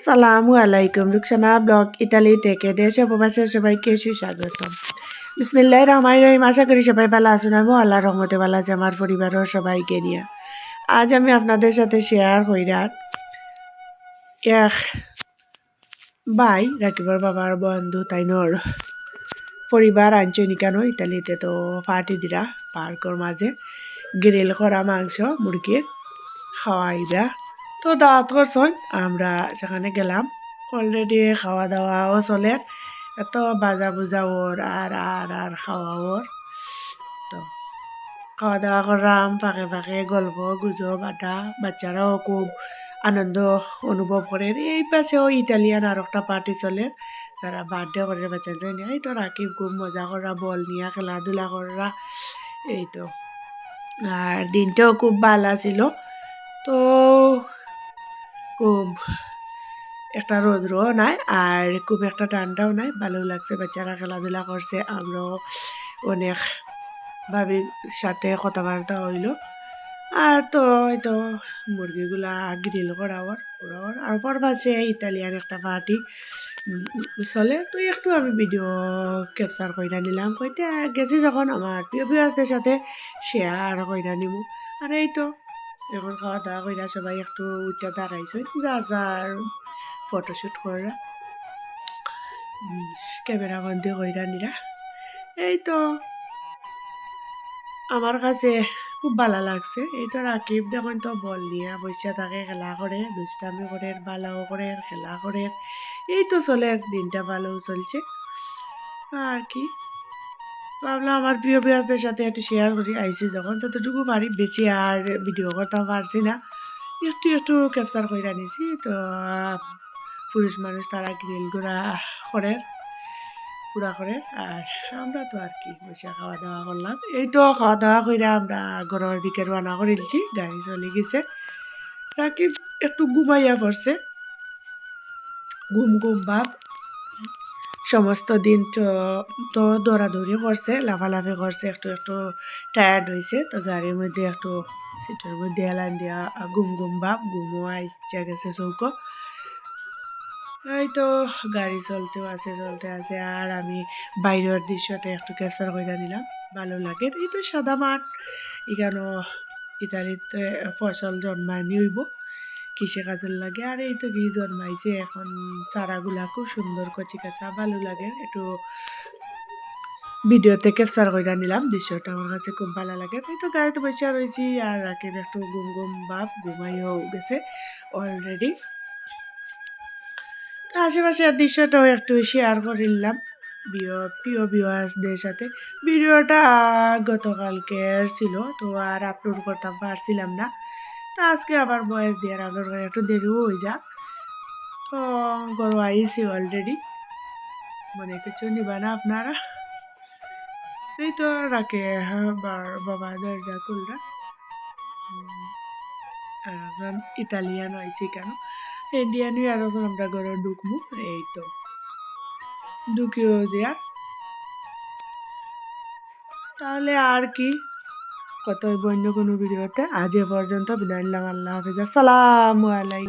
আসসালামু আলাইকুম Rukhsana blog Italy থেকে দেশে প্রবাসে সবাইকে সুস্বাগতম। বিসমিল্লাহ রহমান রহিম। আশা করি সবাই ভালো আছেন। আমি আল্লাহ রহমতে ভালো আছে, আমার পরিবারের সবাইকে নিয়ে। আজ আমি আপনাদের সাথে শেয়ার কইরার এক ভাই, রাকিবর বাবার বন্ধু তাইনর পরিবার আনছে নিকানো ইতালিতে, তো পার্টি দিরা পার্কর মাঝে। গ্রিল করা মাংস, মুরগির খাওয়াইবা। তো দাওয়াত করছেন, আমরা সেখানে গেলাম অলরেডি খাওয়া দাওয়াও চলে, এত বাজা বুজা ওর আর আর আর খাওয়া ওর। তো খাওয়া দাওয়া করলাম, ফাঁকে ফাঁকে গল্প, গুজব, আড্ডা, বাচ্চারাও খুব আনন্দ অনুভব করে। এই পাশেও ইটালিয়ান আর একটা পার্টি চলে, তারা বার্থডে করে বাচ্চাদের এই তো রাকিব খুব মজা করা বল নিয়ে খেলাধুলা করা এই তো। আর দিনটাও খুব ভালো ছিল। তো খুব একটা রৌদ্রও নাই আর খুব একটা ঠান্ডাও নাই। ভালো লাগছে, বাচ্চারা খেলাধুলা করছে। আমরাও অনেক ভাবির সাথে কথাবার্তা হইল। আর তো হয়তো মুরগিগুলা গ্রিল করা ওর ওর আর পর পাশে ইতালিয়ান একটা পার্টি চলে। তো একটু আমি ভিডিও ক্যাপচার করে নিলাম। কইতে গেছি যখন আমার প্রিয় বিরাজদের সাথে শেয়ার করে নিব আর এই তো। এখন খাওয়া দাওয়া কইরা সবাই একটু উঠে দাঁড়াইছে যার যার ফটোশ্যুট করা ক্যামেরা বন্দি কইরা নিরা। এই তো, আমার কাছে খুব ভালো লাগছে। এই তো রাকিব দেখুন তো বল নিয়ে বসে থাকে, খেলা করে, দুষ্টামি করে, বালাও করে, খেলা করে। এই তো চলে, দিনটা ভালো চলছে। আর কি? ভাবলাম আমার প্রিয় বিয়াসদের সাথে একটু শেয়ার করি, আইসি যখন। যতটুকু পারি বেশি আর ভিডিও করতে পারছি না। একটু একটু ক্যাপচার করে আনিছি, তো, পুরুষ মানুষ তারা গ্রিল গুঁড়া করে, পুরা করে, আর আমরা তো আর কি বসে খাওয়া দাওয়া করলাম। এই তো খাওয়া দাওয়া করে আমরা ঘরের দিকে রান্না করেছি, গাড়ি চলে গেছে। রাকিব একটু ঘুমাইয়া পড়ছে। ঘুম ঘুম ভাব। সমস্ত দিন তো দৌড়াদৌড়ি করছে, লাফালাফি করছে, একটু একটু টায়ার্ড হয়েছে। তো গাড়ির মধ্যে একটু সিটের মধ্যে এলান দিয়া ঘুম ঘুম, ভাব, ঘুমও আইসা গেছে চৌকো। এই তো গাড়ি চলতেও আছে, চলতে আছে, আর আমি বাইরের দৃশ্যটা একটু ক্যাপচার করে নিলাম, ভালো লাগে। এই তো সাদা মাঠ এখানে ইতালিতে ফসল জন্মানি হইব কৃষিকাজের লাগে? আর এই তো ঘি জন্মাইছে এখন। চারাগুলা খুব সুন্দর কচি কাঁচা, ভালো লাগে। একটু ভিডিওতে ক্যাপচার করে নিলাম, দৃশ্যটা আমার কাছে খুব ভালো লাগে। তাই তো গাড়িতে বসে রয়েছি আর রাকের একটু গুম গুম বাপ ঘুমাইও গেছে অলরেডি তো আশেপাশের দৃশ্যটাও একটু শেয়ার করিলাম প্রিয় প্রিয় ভিউয়ার্সদের সাথে। ভিডিওটা গতকালকের ছিল, তো আর আপলোড করতাম পারছিলাম না। তো আজকে আবার বয়স দিয়ে আপলোড করে একটু দেরিও হয়ে যা। তো গরু আইসি অলরেডি মনে কিছু নিবা না আপনারা? এই তো রাখে বাবা দরজা খুলরা আর ইতালিয়ান হয়েছে কেন? ইন্ডিয়ানই আর আমরা ঘরে ঢুকবো এই তো। ঢুকিও দেয়া। তাহলে আর কি? কত অন্য কোনো ভিডিওতে আজ এ পর্যন্ত বিদায় নিলাম আল্লাহ হাফিজ। আসসালামু আলাইকুম।